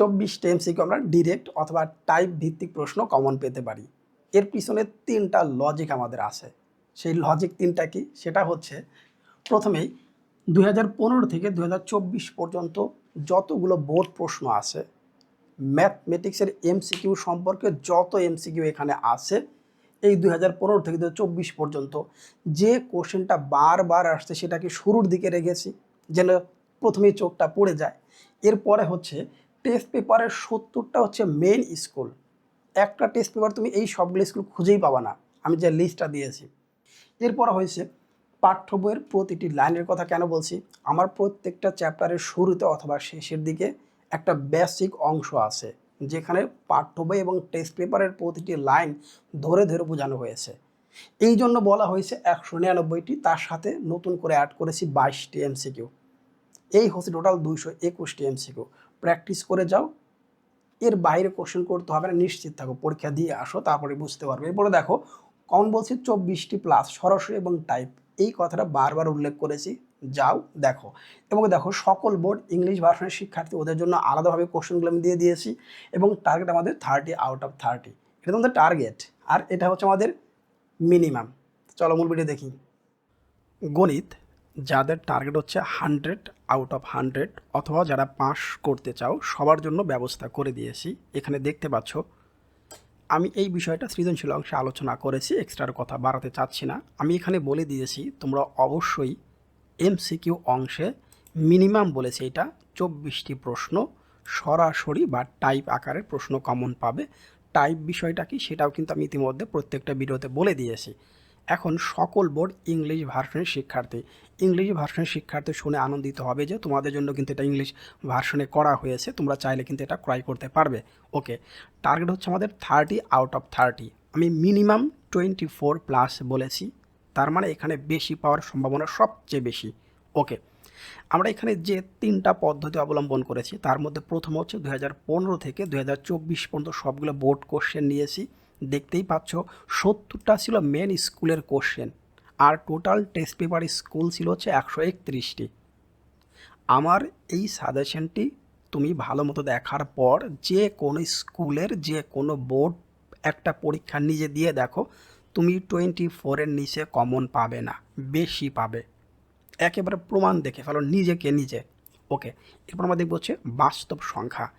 চব্বিশটা এমসিকিউ আমরা ডিরেক্ট অথবা টাইপ ভিত্তিক প্রশ্ন কমন পেতে পারি। এর পিছনে তিনটা লজিক আমাদের আছে। সেই লজিক তিনটা কি? সেটা হচ্ছে, প্রথমেই দুই হাজার পনেরো থেকে দু হাজার চব্বিশ পর্যন্ত যতগুলো বোর্ড প্রশ্ন আছে ম্যাথমেটিক্সের এমসিকিউ সম্পর্কে যত এমসিকিউ এখানে আছে, এই দু দুই থেকে দু হাজার চব্বিশ পর্যন্ত যে কোশ্চেনটা বারবার আসছে সেটাকে শুরুর দিকে রেখেছি, যেন প্রথমেই চোখটা পড়ে যায়। এরপরে হচ্ছে টেস্ট পেপারের সত্তরটা হচ্ছে মেন স্কুল একটা টেস্ট পেপার তুমি এই সবগুলো স্কুল খুঁজেই পাবা না। আমি যে লিস্টটা দিয়েছি। এরপর হয়েছে পাঠ্য বইয়ের প্রতিটি লাইনের কথা কেন বলছি? আমার প্রত্যেকটা চ্যাপ্টারের শুরুতে অথবা শেষের দিকে একটা বেসিক অংশ আছে, যেখানে পাঠ্য বই এবং টেস্ট পেপারের প্রতিটি লাইন ধরে ধরে বোঝানো হয়েছে। এই জন্য বলা হয়েছে একশো নিরানব্বইটি, তার সাথে নতুন করে অ্যাড করেছি বাইশটি এমসিকিউ এই হচ্ছে টোটাল দুইশো একুশটি এমসিকিউ প্র্যাকটিস করে যাও। এর বাইরে কোশ্চেন করতে হবে না, নিশ্চিত থাকো, পরীক্ষা দিয়ে আসো, তারপরে বুঝতে পারবে। এরপরে দেখো কমন বলছি চব্বিশটি প্লাস সরাসরি এবং টাইপ এই কথাটা বারবার উল্লেখ করেছি, যাও, দেখো। এবং দেখো, সকল বোর্ড ইংলিশ ভার্সনের শিক্ষার্থী, ওদের জন্য আলাদাভাবে কোশ্চেনগুলো আমি দিয়ে দিয়েছি এবং টার্গেট আমাদের থার্টি আউট অফ থার্টি এটা তোমাদের টার্গেট আর এটা হচ্ছে আমাদের মিনিমাম চলো, মূল ভিডিও দেখি। গণিত যাদের টার্গেট হচ্ছে হান্ড্রেড আউট অফ হান্ড্রেড অথবা যারা পাস করতে চাও, সবার জন্য ব্যবস্থা করে দিয়েছি। এখানে দেখতে পাচ্ছ, আমি এই বিষয়টা সৃজনশীল অংশে আলোচনা করেছি এক্সট্রার কথা বাড়াতে চাচ্ছি না। আমি এখানে বলে দিয়েছি, তোমরা অবশ্যই এমসিকিউ অংশে মিনিমাম বলেছি এটা, চব্বিশটি প্রশ্ন সরাসরি বা টাইপ আকারের প্রশ্ন কমন পাবে। টাইপ বিষয়টা কি সেটাও কিন্তু আমি ইতিমধ্যে প্রত্যেকটা ভিডিওতে বলে দিয়েছি। এখন সকল বোর্ড ইংলিশ ভার্সনের শিক্ষার্থী। ইংলিশ ভার্সনের শিক্ষার্থী শুনে আনন্দিত হবে যে তোমাদের জন্য কিন্তু এটা ইংলিশ ভার্সনে করা হয়েছে, তোমরা চাইলে কিন্তু এটা ক্রয় করতে পারবে। ওকে, টার্গেট হচ্ছে আমাদের থার্টি আউট অফ থার্টি। আমি মিনিমাম টোয়েন্টি ফোর প্লাস বলেছি, তার মানে এখানে বেশি পাওয়ার সম্ভাবনা সবচেয়ে বেশি। ওকে, আমরা এখানে যে তিনটা পদ্ধতি অবলম্বন করেছি, তার মধ্যে প্রথম হচ্ছে দু হাজার পনেরো থেকে দু হাজার চব্বিশ পর্যন্ত সবগুলো বোর্ড কোশ্চেন নিয়েছি। দেখতেই পাচ্ছ, সত্তরটা ছিল মেন স্কুলের কোশ্চেন আর টোটাল টেস্ট পেপার স্কুল ছিল হচ্ছে একশো একত্রিশটি। আমার এই সাজেশনটি তুমি ভালো মতো দেখার পর যে কোনো স্কুলের যে কোনো বোর্ড একটা পরীক্ষা নিজে দিয়ে দেখো, তুমি টোয়েন্টি ফোরের নিচে কমন পাবে না, বেশি পাবে। একেবারে প্রমাণ দেখে ফেলো নিজেকে নিজে। ওকে এরপর আমরা দেখব হচ্ছে বাস্তব সংখ্যা।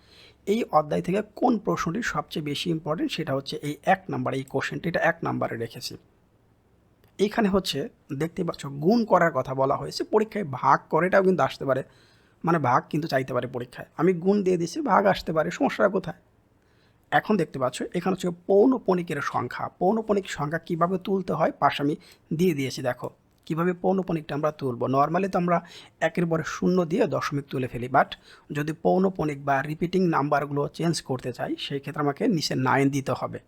এই অধ্যায় থেকে কোন প্রশ্নটি সবচেয়ে বেশি ইম্পর্টেন্ট সেটা হচ্ছে এই এক নাম্বার, এই কোশ্চেনটি এটা এক নাম্বারে রেখেছি। এইখানে হচ্ছে দেখতে পাচ্ছ গুণ করার কথা বলা হয়েছে, পরীক্ষায় ভাগ করেটাও কিন্তু আসতে পারে। মানে ভাগ কিন্তু চাইতে পারে পরীক্ষায়। আমি গুণ দিয়ে দিয়েছি, ভাগ আসতে পারে, সমস্যাটা কোথায়? এখন দেখতে পাচ্ছ এখানে হচ্ছে পৌনপণিকের সংখ্যা। পৌনপণিক সংখ্যা কীভাবে তুলতে হয়, পাশ আমি দিয়ে দিয়েছি, দেখো। কীভাবে পৌনপণিকটা আমরা তুলব? নর্মালি তো আমরা একের পরে শূন্য দিয়ে দশমিক তুলে ফেলি বাট যদি পৌনপণিক বা রিপিটিং নাম্বারগুলো চেঞ্জ করতে চাই, সেই ক্ষেত্রে আমাকে নিচে নাইন দিতে হবে।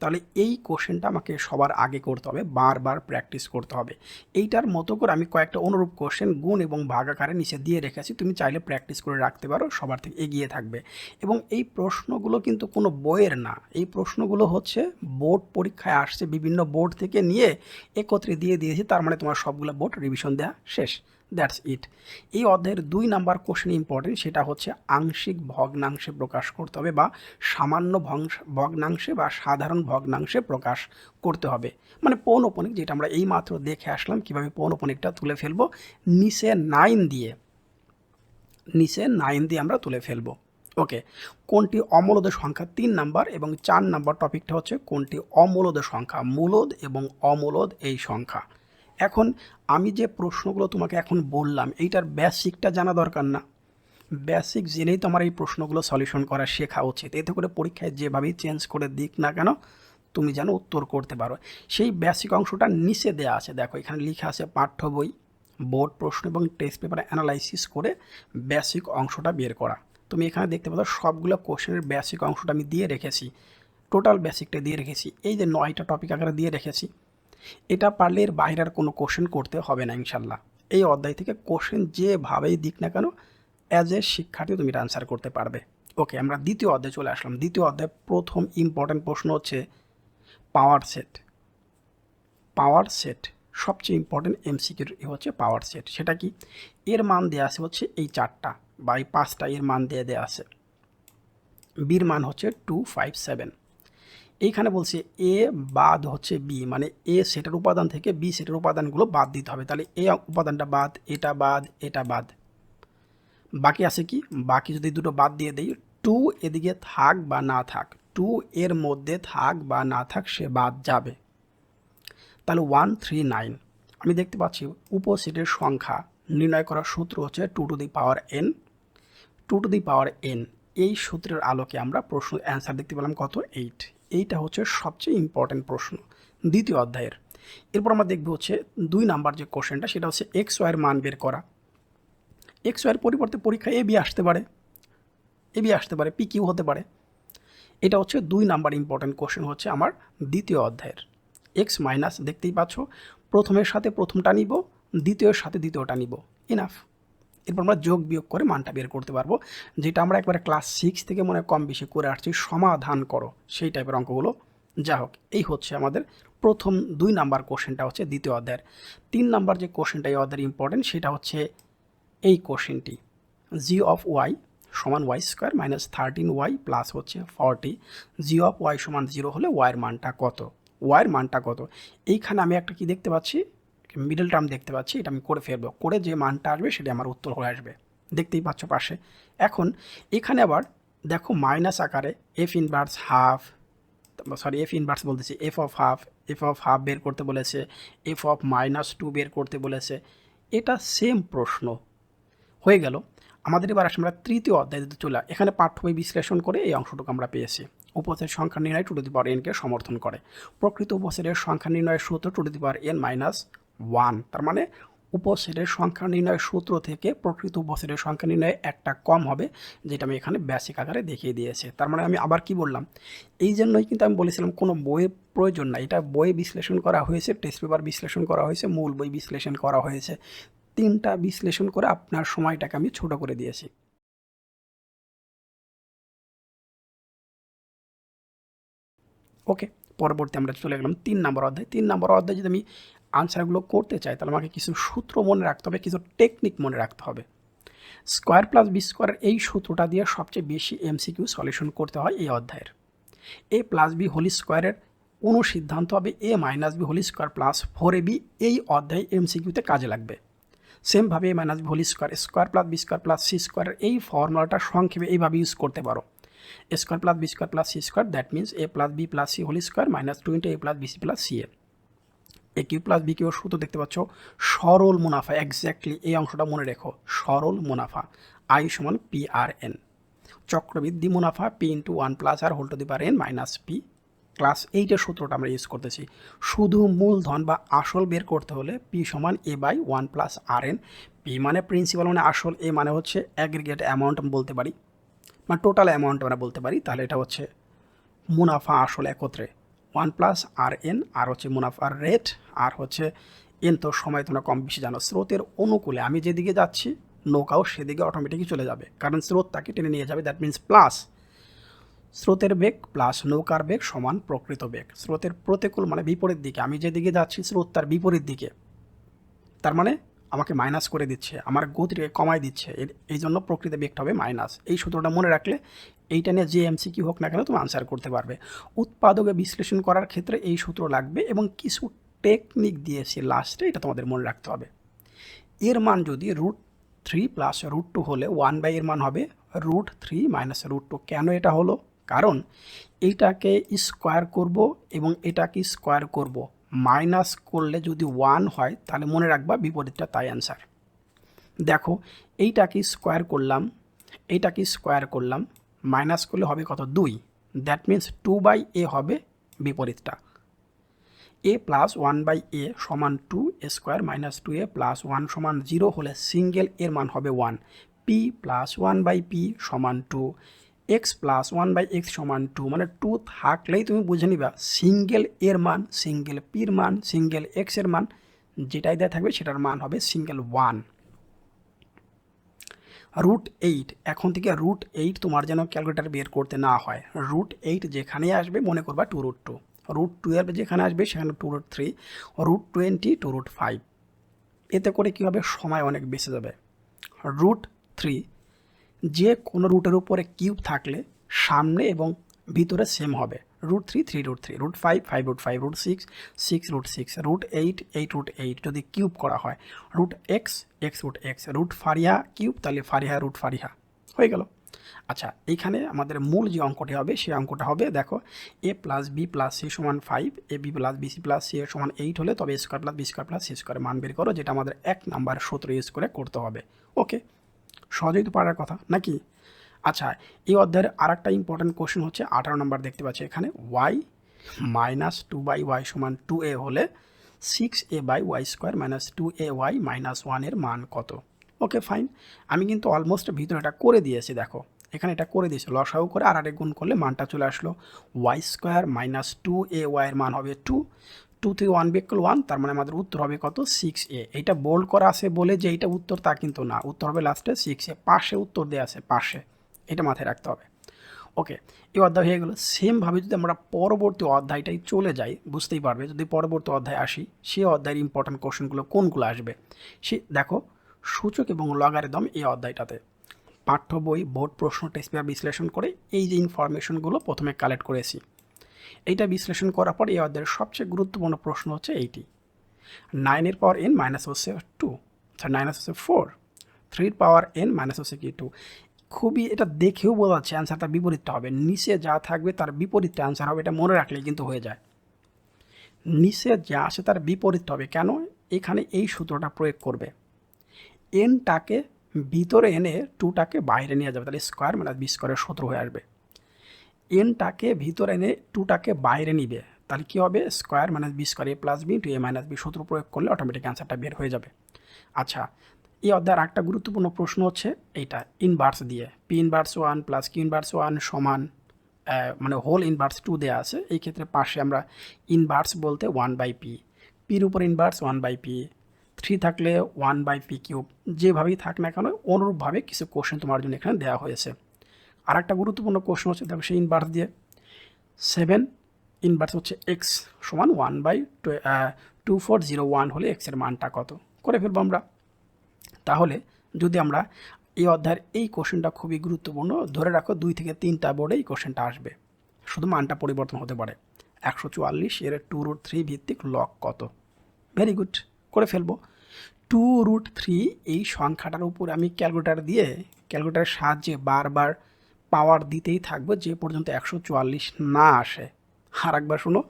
তাহলে এই কোশ্চেনটা আমাকে সবার আগে করতে হবে, বারবার প্র্যাকটিস করতে হবে। এইটার মতো করে আমি কয়েকটা অনুরূপ কোশ্চেন গুণ এবং ভাগ আকারে নিচে দিয়ে রেখেছি, তুমি চাইলে প্র্যাকটিস করে রাখতে পারো, সবার থেকে এগিয়ে থাকবে। এবং এই প্রশ্নগুলো কিন্তু কোনো বইয়ের না, এই প্রশ্নগুলো হচ্ছে বোর্ড পরীক্ষায় আসছে, বিভিন্ন বোর্ড থেকে নিয়ে একত্রে দিয়ে দিয়েছি, তার মানে তোমার সবগুলো বোর্ড রিভিশন দেওয়া শেষ। That's it. এই অধ্যায়ের দুই নাম্বার কোশ্চেন ইম্পর্টেন্ট সেটা হচ্ছে আংশিক ভগ্নাংশে প্রকাশ করতে হবে বা সামান্য ভগ্নাংশে বা সাধারণ ভগ্নাংশে প্রকাশ করতে হবে। মানে পৌনপনিক, যেটা আমরা এই মাত্র দেখে আসলাম, কীভাবে পৌনপনিকটা তুলে ফেলব, নিচে নাইন দিয়ে, নিচে নাইন দিয়ে আমরা তুলে ফেলব। ওকে কোনটি অমূলদের সংখ্যা? তিন নাম্বার এবং চার নাম্বার টপিকটা হচ্ছে কোনটি অমূলদের সংখ্যা? মূলদ এবং অমূলদ এই সংখ্যা। এখন আমি যে প্রশ্নগুলো তোমাকে এখন বললাম, এইটার বেসিকটা জানা দরকার না। বেসিক জেনেই তোমার এই প্রশ্নগুলো সলিউশন করা শেখা উচিত। এতে করে পরীক্ষায় যেভাবেই চেঞ্জ করে দিক না কেন, তুমি যেন উত্তর করতে পারো। সেই বেসিক অংশটা নিচে দেওয়া আছে। দেখো, এখানে লেখা আছে পাঠ্য বই, বোর্ড প্রশ্ন এবং টেস্ট পেপার অ্যানালাইসিস করে বেসিক অংশটা বের করা। তুমি এখানে দেখতে পাচ্ছ সবগুলো কোশ্চেনের বেসিক অংশটা আমি দিয়ে রেখেছি। টোটাল বেসিকটা দিয়ে রেখেছি। এই যে নয়টা টপিক আকারে দিয়ে রেখেছি। এটা পারলে এর বাইরের কোনো কোশ্চেন করতে হবে না, ইনশাল্লাহ। এই অধ্যায় থেকে কোশ্চেন যেভাবেই দিক না কেন অ্যাজ এ শিক্ষার্থী তুমি এটা আনসার করতে পারবে। ওকে আমরা দ্বিতীয় অধ্যায়ে চলে আসলাম। দ্বিতীয় অধ্যায় প্রথম ইম্পর্ট্যান্ট প্রশ্ন হচ্ছে পাওয়ার সেট পাওয়ার সেট সবচেয়ে ইম্পর্টেন্ট এমসিকিউর হচ্ছে পাওয়ার সেট সেটা কি? এর মান দেওয়া আছে হচ্ছে এই চারটা, বা এই পাঁচটা এর মান দিয়ে দেওয়া আছে। বির মান হচ্ছে টু ফাইভ সেভেন এইখানে বলছে এ বাদ হচ্ছে বি মানে এ সেটের উপাদান থেকে বি সেটের উপাদানগুলো বাদ দিতে হবে। তাহলে এ উপাদানটা বাদ, এটা বাদ এটা বাদ। বাকি আছে কি? বাকি যদি দুটো বাদ দিয়ে দিই, টু এদিকে থাক বা না থাক, টু এর মধ্যে থাক বা না থাক সে বাদ যাবে। তাহলে ওয়ান, থ্রি, নাইন। আমি দেখতে পাচ্ছি উপসেটের সংখ্যা নির্ণয় করার সূত্র হচ্ছে two to the power N, two to the power N. এই সূত্রের আলোকে আমরা প্রশ্ন, অ্যান্সার দেখতে পেলাম কত? এইট। এইটা হচ্ছে সবচেয়ে ইম্পর্ট্যান্ট প্রশ্ন। দ্বিতীয় অধ্যায়ের। এরপর আমরা দেখব হচ্ছে দুই নাম্বার যে কোশ্চেনটা সেটা হচ্ছে এক্স ওয়াইয়ের মান বের করা। এক্স ওয়াইয়ের পরিবর্তে পরীক্ষায় বি আসতে পারে। এ বি আসতে পারে পি কিউ হতে পারে। এটা হচ্ছে দুই নাম্বার ইম্পর্ট্যান্ট কোশ্চেন হচ্ছে আমার দ্বিতীয় অধ্যায়ের। এক্স মাইনাস দেখতেই পাচ্ছ, প্রথমের সাথে প্রথমটা নিব, দ্বিতীয়ের সাথে দ্বিতীয়টা নিব। ইনাফ এরপর আমরা যোগ বিয়োগ করে মানটা বের করতে পারব। যেটা আমরা একবারে ক্লাস সিক্স থেকে মনে কম বেশি করে আসছি, সমাধান করো, সেই টাইপের অঙ্কগুলো। যা হোক, এই হচ্ছে আমাদের প্রথম দুই নাম্বার কোশ্চেনটা হচ্ছে দ্বিতীয় অধ্যায়ের। তিন নাম্বার যে কোশ্চেনটা এই অধ্যায়ের ইম্পর্টেন্ট সেটা হচ্ছে এই কোশ্চেনটি জি অফ ওয়াই সমান Y square minus thirteen Y plus হচ্ছে ফর্টি জি অফ ওয়াই সমান জিরো হলে ওয়াইয়ের মানটা কত? ওয়াইয়ের মানটা কত? এইখানে আমি একটা কি দেখতে পাচ্ছি? মিডল টার্ম দেখতে পাচ্ছি, এটা আমি করে ফেলব। করে যে মানটা আসবে সেটা আমার উত্তর হয়ে আসবে। দেখতেই পাচ্ছ পাশে। এখন এখানে আবার দেখো মাইনাস আকারে F inverse half sorry F inverse বলতেছি F of half F of half বের করতে বলেছে এফ অফ মাইনাস টু বের করতে বলেছে। এটা সেম প্রশ্ন। হয়ে গেল। আমাদের এবার আমরা তৃতীয় অধ্যায় দিতে চলে এখানে পাঠ্য বই বিশ্লেষণ করে এই অংশটুকু আমরা পেয়েছি। উপসের সংখ্যা নির্ণয় টু টু দি পাওয়ার এনকে সমর্থন করে। প্রকৃত উপসেটের সংখ্যা নির্ণয়ের সূত্র two to the power N minus one তার মানে উপসেটের সংখ্যা নির্ণয়ের সূত্র থেকে প্রকৃত উপসেটের সংখ্যা নির্ণয় একটা কম হবে, যেটা আমি এখানে বেসিক আকারে দেখিয়ে দিয়েছে। তার মানে আমি আবার কি বললাম? এই জন্যই কিন্তু আমি বলেছিলাম কোনো বইয়ের প্রয়োজন নাই। এটা বই বিশ্লেষণ করা হয়েছে টেস্ট পেপার বিশ্লেষণ করা হয়েছে, মূল বই বিশ্লেষণ করা হয়েছে। তিনটা বিশ্লেষণ করে আপনার সময়টাকে আমি ছোট করে দিয়েছি। ওকে, পরবর্তী আমরা চলে গেলাম তিন নম্বর অধ্যায়। তিন নম্বর অধ্যায় যদি আমি আনসারগুলো করতে চাই তাহলে আমাকে কিছু সূত্র মনে রাখতে হবে, কিছু টেকনিক মনে রাখতে হবে। স্কোয়ার প্লাস বি স্কোয়ারের এই সূত্রটা দিয়ে সবচেয়ে বেশি এমসিকিউ সলিউশন করতে হয় এই অধ্যায়ের। এ প্লাস বি হোলি স্কোয়ারের কোনো সিদ্ধান্ত হবে A minus B whole square plus four A B এই অধ্যায় এমসিকিউতে কাজে লাগবে। সেমভাবে A minus B whole square square plus B square plus C স্কোয়ারের এই ফর্মুলাটা সংক্ষেপে এইভাবে ইউজ করতে পারো। Square plus B square plus C square that means A plus B plus C whole square minus two into A plus B C plus C A A Q plus B কিউর সূত্র দেখতে পাচ্ছ সরল মুনাফা exactly এই অংশটা মনে রেখো, সরল মুনাফা আই সমান পি আর এন চক্রবৃদ্ধি মুনাফা P into one plus R whole to the power N minus P class এইটের সূত্রটা আমরা ইউজ করতেছি। শুধু মূলধন বা আসল বের করতে হলে পি সমান A by one plus R N P মানে প্রিন্সিপাল মানে আসল এ মানে হচ্ছে অ্যাগ্রিগেট অ্যামাউন্ট বলতে পারি। মানে টোটাল অ্যামাউন্ট আমরা বলতে পারি, তাহলে এটা হচ্ছে মুনাফা আসল একত্রে। One plus R N R হচ্ছে মুনাফার রেট আর হচ্ছে এন তো সময় তোমরা কম বেশি জানো। স্রোতের অনুকূলে আমি যেদিকে যাচ্ছি, নৌকাও সেদিকে অটোমেটিকই চলে যাবে। কারণ স্রোত তাকে টেনে নিয়ে যাবে দ্যাট মিন্স প্লাস স্রোতের বেগ প্লাস নৌকার বেগ সমান প্রকৃত বেগ। স্রোতের প্রতিকূল মানে বিপরীত দিকে। আমি যেদিকে যাচ্ছি, স্রোত তার বিপরীত দিকে। তার মানে আমাকে মাইনাস করে দিচ্ছে, আমার গতিকে কমায় দিচ্ছে, এর, এই জন্য প্রকৃত বেগটা হবে মাইনাস এই সূত্রটা মনে রাখলে এইটা নিয়ে যে এমসি কি হোক না কেন তুমি আনসার করতে পারবে। উৎপাদকে বিশ্লেষণ করার ক্ষেত্রে এই সূত্র লাগবে এবং কিছু টেকনিক দিয়েছি লাস্টে এটা তোমাদের মনে রাখতে হবে। এর মান যদি root three plus root two হলে ওয়ান বাই এর মান হবে root three minus root two কেন এটা হলো? কারণ এইটাকে স্কোয়ার করব এবং এটাকে স্কোয়ার করব। মাইনাস করলে যদি ওয়ান হয়, তাহলে মনে রাখবা বিপরীতটা তাই অ্যান্সার দেখো, এইটাকে স্কোয়ার করলাম, এইটাকে স্কোয়ার করলাম, মাইনাস করলে হবে কত? দুই। That means two by A হবে বিপরীতটা। A plus one by A সমান two A square minus two A plus one সমান জিরো হলে সিঙ্গেল এর মান হবে one P plus one by P সমান two X plus one by X সমান two মানে টু থাকলেই তুমি বুঝে নিবা সিঙ্গেল এর মান সিঙ্গেল পির মান সিঙ্গেল এক্সের মান, যেটাই দেওয়া থাকবে সেটার মান হবে সিঙ্গেল ওয়ান রুট এইট এখন থেকে রুট এইট তোমার যেন ক্যালকুলেটার বের করতে না হয়। রুট এইট যেখানেই আসবে মনে করবা two root two root twelve যেখানে আসবে সেখানে two root three root twenty two root five এতে করে কী হবে? সময় অনেক বেঁচে যাবে। রুট থ্রি যে কোনো রুটের উপরে কিউব থাকলে সামনে এবং ভিতরে সেম হবে। Root three three root three, root five five root five, root six six root six, root eight eight root eight যদি কিউব করা হয়, root X X root X, root Fariha cube, তাহলে Fariha, root Fariha. হয়ে গেল। আচ্ছা এইখানে আমাদের মূল যে অঙ্কটি হবে, সেই অঙ্কটা হবে, দেখো A plus B plus C সমান five A B plus B C plus C এর সমান এইট হলে তবে square plus B square plus C square মান বের করো, যেটা আমাদের এক নাম্বার সূত্র ইউজ করে করতে হবে। ওকে সহজেই তো পারার কথা, নাকি? আচ্ছা এই অধ্যায়ের আর একটা ইম্পর্টেন্ট কোশ্চেন হচ্ছে, আঠারো নম্বর দেখতে পাচ্ছি এখানে Y minus two by Y সমান টু এ হলে six A by Y square minus two A Y minus ওয়ানের মান কত? ওকে ফাইন আমি কিন্তু অলমোস্ট ভিতরে এটা করে দিয়েছি, দেখো। এখানে এটা করে দিয়েছি লসাও করে আর আরেক গুণ করলে মানটা চলে আসলো Y square minus two A ওয়াইয়ের মান হবে টু টু থেকে ওয়ান বিকল ওয়ান তার মানে আমাদের উত্তর হবে কত? সিক্স এ এইটা বোল্ড করা আছে বলে যে এইটা উত্তর তা কিন্তু না। উত্তর হবে লাস্টে সিক্স এ পাশে উত্তর দেওয়া আছে, পাশে। এটা মাথায় রাখতে হবে। ওকে এই অধ্যায় হয়ে গেলো। সেমভাবে যদি আমরা পরবর্তী অধ্যায়টাই চলে যাই, বুঝতেই পারবে, যদি পরবর্তী অধ্যায় আসি, সে অধ্যায়ের ইম্পর্টেন্ট কোশ্চেনগুলো কোনগুলো আসবে? সে, দেখো, সূচক এবং লগারিদম এই অধ্যায়টাতে। পাঠ্য বই বোর্ড প্রশ্ন টেস্ট বিশ্লেষণ করে এই যে ইনফরমেশনগুলো প্রথমে কালেক্ট করেছি। এইটা বিশ্লেষণ করার পর এই অধ্যায়ের সবচেয়ে গুরুত্বপূর্ণ প্রশ্ন হচ্ছে এইটি। নাইনের পাওয়ার এন মাইনাস হচ্ছে টু নাইনাস হচ্ছে ফোর থ্রির পাওয়ার এন মাইনাস হচ্ছে কি টু খুবই এটা দেখেও বোঝা যাচ্ছে অ্যান্সারটা বিপরীতটা হবে। নিচে যা থাকবে তার বিপরীতটা অ্যান্সার হবে, এটা মনে রাখলে কিন্তু হয়ে যায়। নিচে যা আসে তার বিপরীত হবে, কেন? এখানে এই সূত্রটা প্রয়োগ করবে। এনটাকে ভিতরে এনে টুটাকে বাইরে নিয়ে যাবে, তাহলে স্কোয়ার মানে বি স্কোয়ারের সূত্র হয়ে আসবে। এনটাকে ভিতরে এনে টুটাকে বাইরে নিবে, তাহলে কী হবে? Square minus b square a plus b two a minus b সূত্র প্রয়োগ করলে অটোমেটিক অ্যান্সারটা বের হয়ে যাবে। আচ্ছা এই অধ্যায়ের একটা গুরুত্বপূর্ণ প্রশ্ন হচ্ছে এইটা ইনভার্স দিয়ে। P inverse one plus q inverse one সমান মানে হোল ইনভার্স টু দেওয়া আছে, এই ক্ষেত্রে পাশে আমরা ইনভার্স বলতে ওয়ান বাই পি পির উপর inverse one by p three থাকলে ওয়ান বাই পি কিউব যেভাবেই থাক না কেন, অনুরূপভাবে কিছু কোশ্চেন তোমার জন্য এখানে দেওয়া হয়েছে। আর একটা গুরুত্বপূর্ণ কোশ্চেন হচ্ছে, দেখো সেই ইনভার্স দিয়ে সেভেন ইনভার্স হচ্ছে এক্স সমান one by two four zero one হলে এক্সের মানটা কত? করে ফেলব আমরা। তাহলে যদি আমরা এই অধ্যায়ের এই কোশ্চেনটা খুবই গুরুত্বপূর্ণ, ধরে রাখো দুই থেকে তিনটা বোর্ডে এই কোশ্চেনটা আসবে। শুধু মানটা পরিবর্তন হতে পারে। একশো চুয়াল্লিশ, এর টু রুট থ্রি ভিত্তিক লক কত? ভেরি গুড করে ফেলব। টু রুট থ্রি এই সংখ্যাটার উপর আমি ক্যালকুলেটার দিয়ে ক্যালকুলেটারের সাহায্যে বারবার পাওয়ার দিতেই থাকব, যে পর্যন্ত একশো চুয়াল্লিশ না আসে। আর একবার শুনো,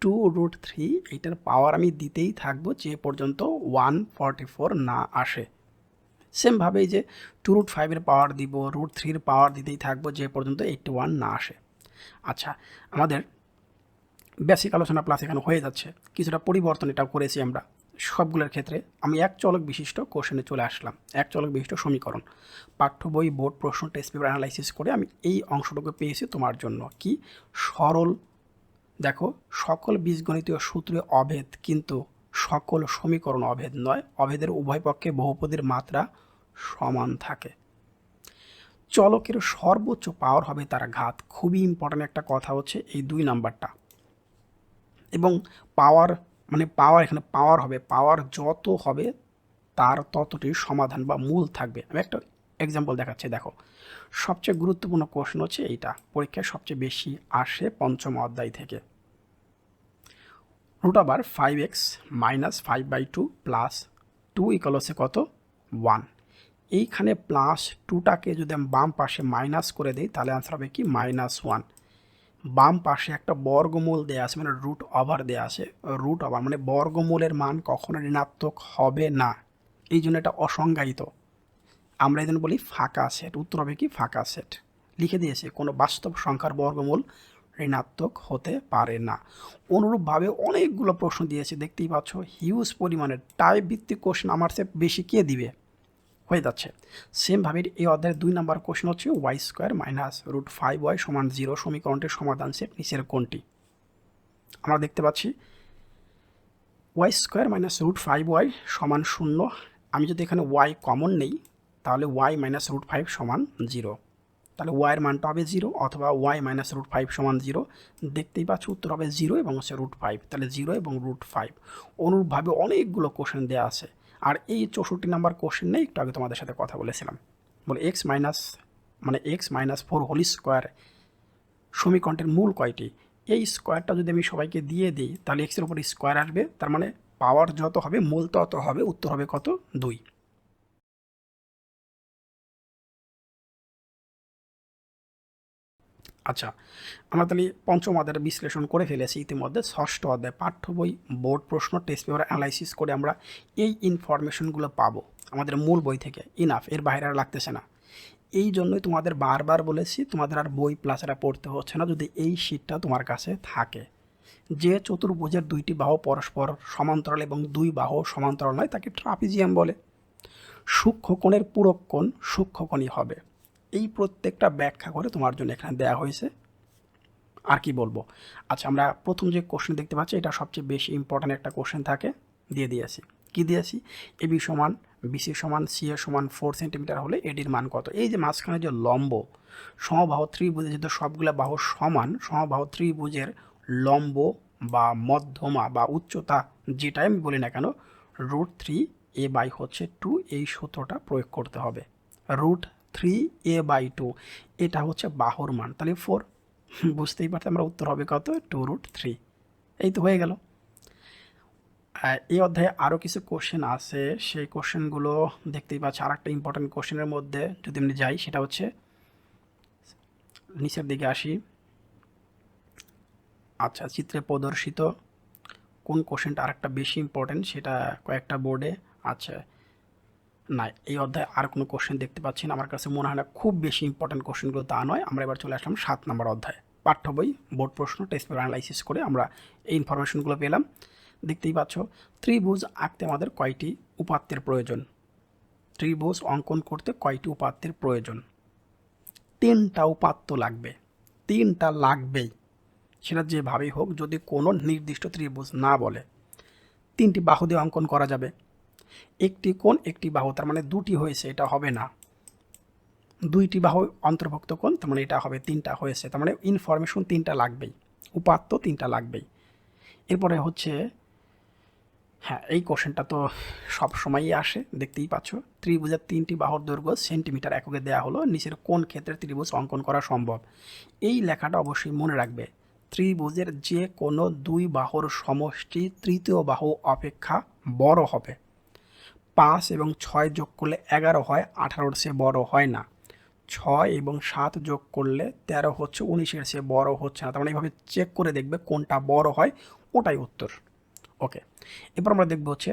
টু রুট থ্রি এইটার পাওয়ার আমি দিতেই থাকব, যে পর্যন্ত ওয়ান ফর্টি ফোর না আসে। সেমভাবেই যে টু রুট ফাইভের পাওয়ার দিব, রুট থ্রির পাওয়ার দিতেই থাকব, যে পর্যন্ত এইটটি ওয়ান না আসে। আচ্ছা আমাদের বেসিক আলোচনা প্লাস এখানে হয়ে যাচ্ছে। কিছুটা পরিবর্তন এটাও করেছি আমরা। সবগুলোর ক্ষেত্রে আমি এক চলক বিশিষ্ট কোশ্চেনে চলে আসলাম। এক চলক বিশিষ্ট সমীকরণ। পাঠ্য বই বোর্ড প্রশ্ন টেস্ট পেপার অ্যানালাইসিস করে আমি এই অংশটুকু পেয়েছি তোমার জন্য। কি? সরল। দেখো, সকল বীজগণিতীয় সূত্রে অভেদ কিন্তু সকল সমীকরণ অভেদ নয়। অভেদের উভয় পক্ষে বহুপদীর মাত্রা সমান থাকে। চলকের সর্বোচ্চ পাওয়ার হবে তার ঘাত। খুবই ইম্পর্ট্যান্ট একটা কথা হচ্ছে এই দুই নাম্বারটা এবং পাওয়ার মানে পাওয়ার এখানে পাওয়ার হবে পাওয়ার যত হবে তার ততটি সমাধান বা মূল থাকবে। আমি একটা এক্সাম্পল দেখাচ্ছি, দেখো। সবচেয়ে গুরুত্বপূর্ণ কোশ্চেন হচ্ছে এইটা, পরীক্ষায় সবচেয়ে বেশি আসে পঞ্চম অধ্যায় থেকে। রুট আবার five x minus five by two plus two equal হচ্ছে কত? ওয়ান এইখানে প্লাস টুটাকে যদি আমি বাম পাশে মাইনাস করে দিই, তাহলে আনসার হবে কি? মাইনাস ওয়ান বাম পাশে একটা বর্গমূল দেওয়া আছে মানে রুট ওভার দেওয়া আছে। রুট ওভার মানে বর্গমূলের মান কখনো ঋণাত্মক হবে না। এই জন্য এটা অসংজ্ঞায়িত। আমরা এই জন্য বলি ফাঁকা সেট উত্তর হবে কি? ফাঁকা সেট লিখে দিয়েছে, কোনো বাস্তব সংখ্যার বর্গমূল ঋণাত্মক হতে পারে না। অনুরূপভাবে অনেকগুলো প্রশ্ন দিয়েছে। দেখতেই পাচ্ছ হিউজ পরিমাণের। টাইপ ভিত্তিক কোশ্চেন আমার সে বেশি কে দিবে? হয়ে যাচ্ছে। সেমভাবে এই অধ্যায়ের দুই নম্বর কোশ্চেন হচ্ছে y square minus root five y সমান জিরো সমীকরণটির সমাধান সেট নিচের কোনটি আমরা দেখতে পাচ্ছি y square minus root five y সমান শূন্য। আমি যদি এখানে ওয়াই কমন নেই, তাহলে ওয়াই মাইনাস রুট ফাইভ সমান জিরো তাহলে ওয়াইয়ের মানটা হবে জিরো অথবা ওয়াই মাইনাস রুট ফাইভ সমান জিরো দেখতেই পাচ্ছ উত্তর হবে জিরো এবং হচ্ছে রুট ফাইভ তাহলে জিরো এবং রুট ফাইভ অনুরূপভাবে অনেকগুলো কোশ্চেন দেওয়া আছে। আর এই চৌষট্টি নাম্বার কোশ্চেন নিয়ে একটু আগে তোমাদের সাথে কথা বলেছিলাম। বলে এক্স মাইনাস মানে x minus four whole square সমীকরণটির মূল কয়টি? এই স্কোয়ারটা যদি আমি সবাইকে দিয়ে দিই, তাহলে এক্সের উপর স্কোয়ার আসবে, তার মানে পাওয়ার যত হবে, মূল তত হবে, উত্তর হবে কত? দুই। আচ্ছা আমরা তাহলে পঞ্চম অধ্যায়ের বিশ্লেষণ করে ফেলেছি ইতিমধ্যে। ষষ্ঠ অধ্যায়, পাঠ্য বই, বোর্ড, প্রশ্ন, টেস্ট পেপার অ্যানালাইসিস করে আমরা এই ইনফরমেশনগুলো পাবো আমাদের মূল বই থেকে। ইনাফ, এর বাইরে আর লাগতেছে না। এই জন্যই তোমাদের বারবার বলেছি, তোমাদের আর বই প্লাসেরা পড়তে হচ্ছে না যদি এই শীটটা তোমার কাছে থাকে। যে চতুর্ভুজের দুইটি বাহু পরস্পর সমান্তরাল এবং দুই বাহু সমান্তরাল নয়, তাকে ট্রাপিজিয়াম বলে। সূক্ষ্মকোণের পূরক কোণ সূক্ষ্মকোণই হবে। এই প্রত্যেকটা ব্যাখ্যা করে তোমার জন্য এখানে দেওয়া হয়েছে। আর কি বলব? আচ্ছা আমরা প্রথম যে কোশ্চেন দেখতে পাচ্ছি, এটা সবচেয়ে বেশি ইম্পর্ট্যান্ট একটা কোশ্চেন থাকে, দিয়ে দিয়েছি। কি দিয়েছি? বি সমান বিসি সমান সি এ সমান ফোর সেন্টিমিটার হলে এডির মান কত? এই যে মাঝখানে যে লম্ব, সমবাহু ত্রিভুজে যেহেতু সবগুলো বাহু সমান, সমবাহু ত্রিভুজের লম্ব বা মধ্যমা বা উচ্চতা যেটাই আমি বলি না কেন রুট থ্রি এ বাই হচ্ছে টু এই সূত্রটা প্রয়োগ করতে হবে। Root three a by two এটা হচ্ছে বাহুর মান। তাহলে ফোর বুঝতেই পারতে আমরা উত্তর হবে কত? টু রুট থ্রি এই তো হয়ে গেল। এই অধ্যায়ে আরও কিছু কোশ্চেন আছে। সেই কোশ্চেনগুলো দেখতেই পাচ্ছি আর একটা ইম্পর্টেন্ট কোশ্চেনের মধ্যে যদি আমি যাই, সেটা হচ্ছে নিচের দিকে আসি। আচ্ছা চিত্রে প্রদর্শিত কোন কোশ্চেনটা আরেকটা বেশি ইম্পর্টেন্ট সেটা কয়েকটা বোর্ডে আছে না, এই অধ্যায়ে আর কোনো কোশ্চেন দেখতে পাচ্ছি না। আমার কাছে মনে হয় না, খুব বেশি ইম্পর্টেন্ট কোশ্চেনগুলো তা নয়। আমরা এবার চলে আসলাম সাত নম্বর অধ্যায়। পাঠ্য বই, বোর্ড প্রশ্ন টেস্ট পেপার অ্যানালাইসিস করে আমরা এই ইনফরমেশনগুলো পেলাম। দেখতেই পাচ্ছ, ত্রিভুজ আঁকতে আমাদের কয়টি উপাত্তের প্রয়োজন? ত্রিভুজ অঙ্কন করতে কয়টি উপাত্তের প্রয়োজন? তিনটা উপাত্ত লাগবে। তিনটা লাগবেই। সেটা যেভাবেই হোক, যদি কোনো নির্দিষ্ট ত্রিভুজ না বলে, তিনটি বাহু দিয়ে অঙ্কন করা যাবে। একটি কোণ, একটি বাহু, তার মানে দুটি হয়েছে, এটা হবে না। দুইটি বাহু অন্তর্ভুক্ত কোণ, তার মানে এটা হবে তিনটা হয়েছে, তার মানে ইনফরমেশন তিনটা লাগবেই, উপাত্ত তিনটা লাগবেই। এরপরে হচ্ছে হ্যাঁ এই কোশ্চেনটা তো সব সময়ই আসে, দেখতেই পাচ্ছ। ত্রিভুজের তিনটি বাহুর দৈর্ঘ্য সেন্টিমিটার এককে দেওয়া হলো, নিচের কোন ক্ষেত্রে ত্রিভুজ অঙ্কন করা সম্ভব। এই লেখাটা অবশ্যই মনে রাখবে, ত্রিভুজের যে কোনো দুই বাহুর সমষ্টি তৃতীয় বাহু অপেক্ষা বড় হবে। পাঁচ এবং ছয় যোগ করলে এগারো হয় আঠারোর চেয়ে বড় হয় না। ছয় এবং সাত যোগ করলে তেরো হচ্ছে উনিশের চেয়ে বড় হচ্ছে না। তার মানে এইভাবে চেক করে দেখবে কোনটা বড় হয়, ওটাই উত্তর। ওকে এরপর আমরা দেখব হচ্ছে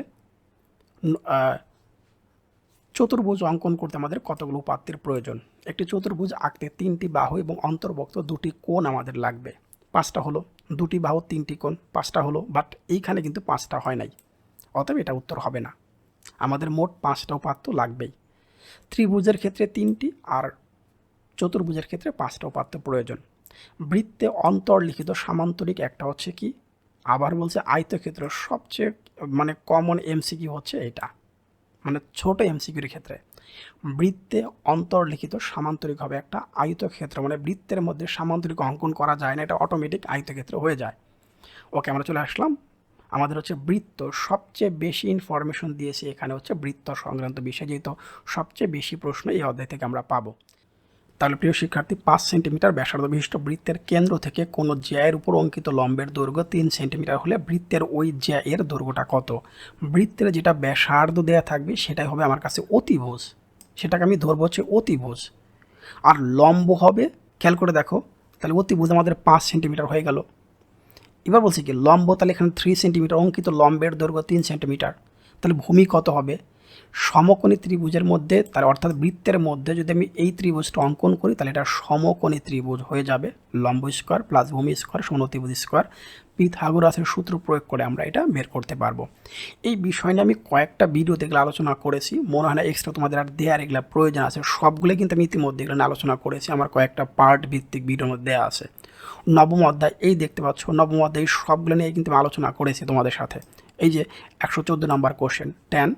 চতুর্ভুজ অঙ্কন করতে আমাদের কতগুলো উপাত্তের প্রয়োজন? একটি চতুর্ভুজ আঁকতে তিনটি বাহু এবং অন্তর্ভুক্ত দুটি কোণ আমাদের লাগবে। পাঁচটা হলো দুটি বাহু, তিনটি কোণ, পাঁচটা হলো বাট এইখানে কিন্তু পাঁচটা হয় নাই। অতএব এটা উত্তর হবে না। আমাদের মোট পাঁচটা উপাত্ত লাগবেই। ত্রিভুজের ক্ষেত্রে তিনটি আর চতুর্ভুজের ক্ষেত্রে পাঁচটা উপাত্ত প্রয়োজন। বৃত্তে অন্তর্লিখিত সামান্তরিক একটা হচ্ছে কি? আবার বলছে আয়তক্ষেত্র সবচেয়ে মানে কমন এমসিকিউ হচ্ছে এটা। মানে ছোট এমসিকিউর ক্ষেত্রে। বৃত্তে অন্তর্লিখিত সামান্তরিক হবে একটা আয়তক্ষেত্র। মানে বৃত্তের মধ্যে সামান্তরিক অঙ্কন করা যায় না, এটা অটোমেটিক আয়তক্ষেত্র হয়ে যায়। ওকে আমরা চলে আসলাম আমাদের হচ্ছে বৃত্ত সবচেয়ে বেশি ইনফরমেশন দিয়েছে এখানে হচ্ছে বৃত্ত সংক্রান্ত বিষয়, যেহেতু সবচেয়ে বেশি প্রশ্ন এই অধ্যায় থেকে আমরা পাবো। তাহলে প্রিয় শিক্ষার্থী, পাঁচ সেন্টিমিটার ব্যাসার্ধ বিশিষ্ট বৃত্তের কেন্দ্র থেকে কোনো জ্যায়ের উপর অঙ্কিত লম্বের দৈর্ঘ্য তিন সেন্টিমিটার হলে বৃত্তের ওই জ্যায়ের দৈর্ঘ্যটা কত? বৃত্তের যেটা ব্যাসার্ধ দেয়া থাকবে সেটাই হবে আমার কাছে অতিভুজ। সেটাকে আমি ধরবো হচ্ছে অতিভুজ। আর লম্ব হবে, খেয়াল করে দেখো, তাহলে অতিভুজ আমাদের পাঁচ সেন্টিমিটার হয়ে গেল। এবার বলছি কি, লম্ব, তাহলে এখানে থ্রি সেন্টিমিটার অঙ্কিত লম্বের দৈর্ঘ্য তিন সেন্টিমিটার তাহলে ভূমি কত হবে? সমকোণী ত্রিভুজের মধ্যে তার অর্থাৎ বৃত্তের মধ্যে যদি আমি এই ত্রিভুজটা অঙ্কন করি, তাহলে এটা সমকোণী ত্রিভুজ হয়ে যাবে। লম্ব স্কোয়ার প্লাস ভূমি স্কোয়ার সমান ত্রিভুজ স্কোয়ার পিথাগোরাসের সূত্র প্রয়োগ করে আমরা এটা বের করতে পারব। এই বিষয় নিয়ে আমি কয়েকটা ভিডিও দেখলে আলোচনা করেছি। মনে হয় না এক্সট্রা তোমাদের আর দেওয়ার এগুলো প্রয়োজন আছে। সবগুলো কিন্তু আমি ইতিমধ্যে এগুলো আলোচনা করেছি। আমার কয়েকটা পার্ট ভিত্তিক ভিডিওর মধ্যে আছে। নবম অধ্যায়, এই দেখতে পাচ্ছ, নবম অধ্যায় সবগুলো নিয়ে কিন্তু আমি আলোচনা করেছি তোমাদের সাথে। এই যে একশো চোদ্দ নম্বর কোশ্চেন টেন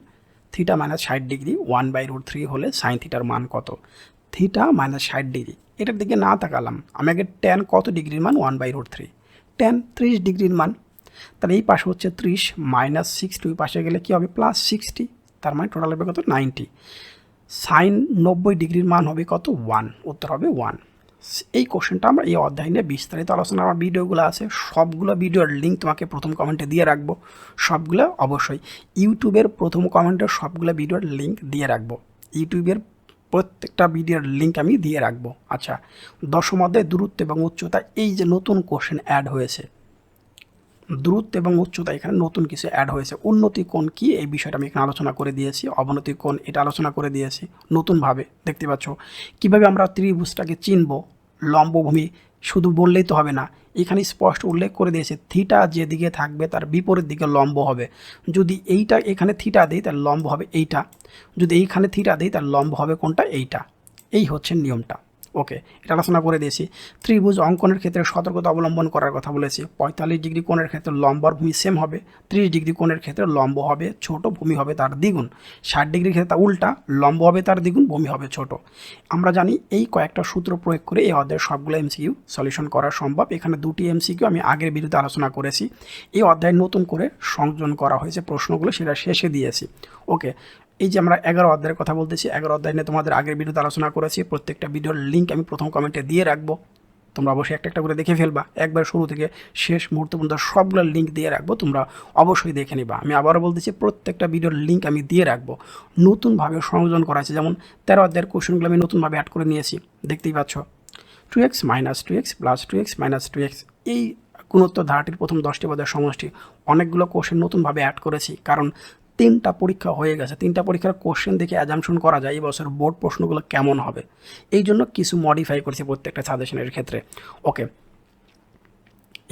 থিটা মাইনাস ষাট degree one by root three হলে সাইন থিটার মান কত? থিটা মাইনাস ষাট ডিগ্রি এটার দিকে না তাকালাম। আমি আগে টেন কত ডিগ্রির মান? One by root three tan ত্রিশ ডিগ্রির মান। তাহলে এই পাশে হচ্ছে ত্রিশ মাইনাস সিক্সটি ওই পাশে গেলে কী হবে? প্লাস সিক্সটি তার মানে টোটাল হবে কত? নাইনটি সাইন নব্বই ডিগ্রির মান হবে কত? ওয়ান উত্তর হবে ওয়ান এই কোশ্চেনটা আমরা এই অধ্যায় নিয়ে বিস্তারিত আলোচনা, আমার ভিডিওগুলো আছে, সবগুলো ভিডিওর লিঙ্ক তোমাকে প্রথম কমেন্টে দিয়ে রাখব। সবগুলো অবশ্যই ইউটিউবের প্রথম কমেন্টে সবগুলো ভিডিওর লিঙ্ক দিয়ে রাখব। ইউটিউবের প্রত্যেকটা ভিডিওর লিঙ্ক আমি দিয়ে রাখব। আচ্ছা দশম অধ্যায়, দূরত্ব এবং উচ্চতা, এই যে নতুন কোশ্চেন অ্যাড হয়েছে। দূরত্ব এবং উচ্চতা, এখানে নতুন কিছু অ্যাড হয়েছে। উন্নতি কোণ কি? এই বিষয়টা আমি এখানে আলোচনা করে দিয়েছি। অবনতি কোণ, এটা আলোচনা করে দিয়েছি। নতুনভাবে, দেখতে পাচ্ছ? কীভাবে আমরা ত্রিভুজটাকে চিনব? লম্বভূমি শুধু বললেই তো হবে না। এখানে স্পষ্ট উল্লেখ করে দিয়েছে, থিটা যেদিকে থাকবে তার বিপরীত দিকে লম্ব হবে। যদি এইটা এখানে থিটা দেই তার লম্ব হবে এইটা। যদি এইখানে থিটা দেই তার লম্ব হবে কোনটা? এইটা। এই হচ্ছে নিয়মটা। ওকে, এটা আলোচনা করে দিয়েছি। ত্রিভুজ অঙ্কনের ক্ষেত্রে সতর্কতা অবলম্বন করার কথা বলেছি। পঁয়তাল্লিশ ডিগ্রি কোণের ক্ষেত্রে লম্বর ভূমি সেম হবে, ত্রিশ ডিগ্রি কোণের ক্ষেত্রে লম্ব হবে, ছোট ভূমি হবে তার দ্বিগুণ। ষাট ডিগ্রির ক্ষেত্রে তা উল্টা, লম্ব হবে তার দ্বিগুণ, ভূমি হবে ছোট। আমরা জানি এই কয়েকটা সূত্র প্রয়োগ করে এই অধ্যায়ের সবগুলো এমসিকিউ সলিউশন করা সম্ভব। এখানে দুটি এমসিকিউ আমি আগের বিরুদ্ধে আলোচনা করেছি। এই অধ্যায় নতুন করে সংযোজন করা হয়েছে প্রশ্নগুলো, সেটা শেষে দিয়েছি। ওকে এই যে আমরা এগারো অধ্যায়ের কথা বলতেছি, এগারো অধ্যায় নিয়ে তোমাদের আগের ভিডিওতে আলোচনা করেছি। প্রত্যেকটা ভিডিওর লিঙ্ক আমি প্রথম কমেন্টে দিয়ে রাখব। তোমরা অবশ্যই একটা একটা করে দেখে ফেলবা। একবার শুরু থেকে শেষ মুহূর্ত পর্যন্ত সবগুলো লিঙ্ক দিয়ে রাখব, তোমরা অবশ্যই দেখে নিবা। আমি আবারও বলতেছি, প্রত্যেকটা ভিডিওর লিঙ্ক আমি দিয়ে রাখব। নতুনভাবে সংযোজন করা আছে, যেমন তেরো অধ্যায়ের কোশ্চেনগুলো আমি নতুনভাবে অ্যাড করে নিয়েছি। দেখতেই পাচ্ছ? Two x minus two x plus two x minus two x এই গুণোত্তর ধারাটির প্রথম দশটি পদের সমষ্টি অনেকগুলো কোশ্চেন নতুনভাবে অ্যাড করেছি। কারণ তিনটা পরীক্ষা হয়ে গেছে। তিনটা পরীক্ষার কোশ্চেন দেখে অ্যাজামশন করা যায় এই বছর বোর্ড প্রশ্নগুলো কেমন হবে। এই জন্য কিছু মডিফাই করেছি প্রত্যেকটা সাজেশনের ক্ষেত্রে। ওকে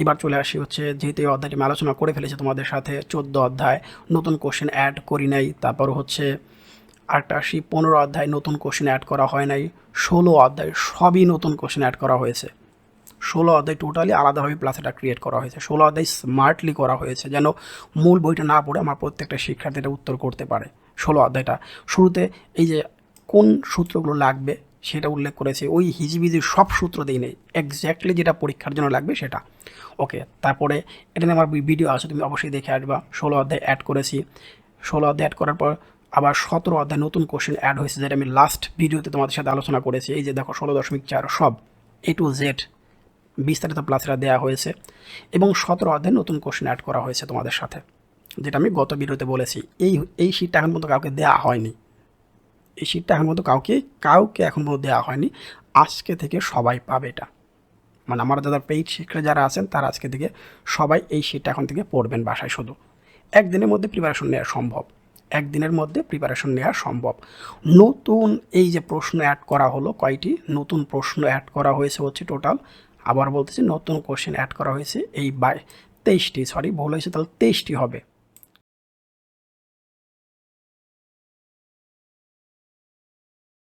এবার চলে আসি হচ্ছে, যেহেতু এই অধ্যায়টি আমি আলোচনা করে ফেলেছি তোমাদের সাথে, চোদ্দ অধ্যায়, নতুন কোশ্চেন অ্যাড করি নাই, তারপর হচ্ছে আরেকটা আসি, পনেরো অধ্যায় নতুন কোশ্চেন অ্যাড করা হয় নাই, ষোলো অধ্যায় সবই নতুন কোশ্চেন অ্যাড করা হয়েছে। ষোলো অধ্যায় টোটালি আলাদাভাবে প্লাস এটা ক্রিয়েট করা হয়েছে। ষোলো অধ্যায় স্মার্টলি করা হয়েছে যেন মূল বইটা না পড়ে আমার প্রত্যেকটা শিক্ষার্থী এটা উত্তর করতে পারে ষোলো অধ্যায়টা। শুরুতে এই যে কোন সূত্রগুলো লাগবে সেটা উল্লেখ করেছে, ওই হিজিবিজি সব সূত্র দিই নেই এক্স্যাক্টলি যেটা পরীক্ষার জন্য লাগবে সেটা। ওকে তারপরে এটা নিয়ে আমার ভিডিও আছে, তুমি অবশ্যই দেখে আসবা। ষোলো অধ্যায় অ্যাড করেছি। ষোলো অধ্যায় অ্যাড করার পর আবার সতেরো অধ্যায় নতুন কোশ্চেন অ্যাড হয়েছে, যেটা আমি লাস্ট ভিডিওতে তোমাদের সাথে আলোচনা করেছি। এই যে দেখো, ষোলো দশমিক চার সব এ টু জেড বিস্তারিত প্লাসরা দেওয়া হয়েছে এবং সতেরো অধ্যায় নতুন কোশ্চেন অ্যাড করা হয়েছে তোমাদের সাথে, যেটা আমি গত ভিডিওতে বলেছি। এই এই শীটটা এখন পর্যন্ত কাউকে দেওয়া হয়নি। এই শীটটা এখন পর্যন্ত কাউকে কাউকে এখন পর্যন্ত দেওয়া হয়নি। আজকে থেকে সবাই পাবে এটা। মানে আমার যারা পেইড শিক্ষার্থী যারা আছেন, তারা আজকে থেকে সবাই এই শীটটা এখন থেকে পড়বেন বাসায় শুধু। একদিনের মধ্যে প্রিপারেশন নেওয়া সম্ভব। একদিনের মধ্যে প্রিপারেশন নেওয়া সম্ভব। নতুন এই যে প্রশ্ন অ্যাড করা হলো, কয়টি? নতুন প্রশ্ন অ্যাড করা হয়েছে হচ্ছে টোটাল আবার বলতেছি নতুন কোশ্চেন অ্যাড করা হয়েছে। এই বাই তেইশটি সরি ভুল হয়েছে, তাহলে তেইশটি হবে।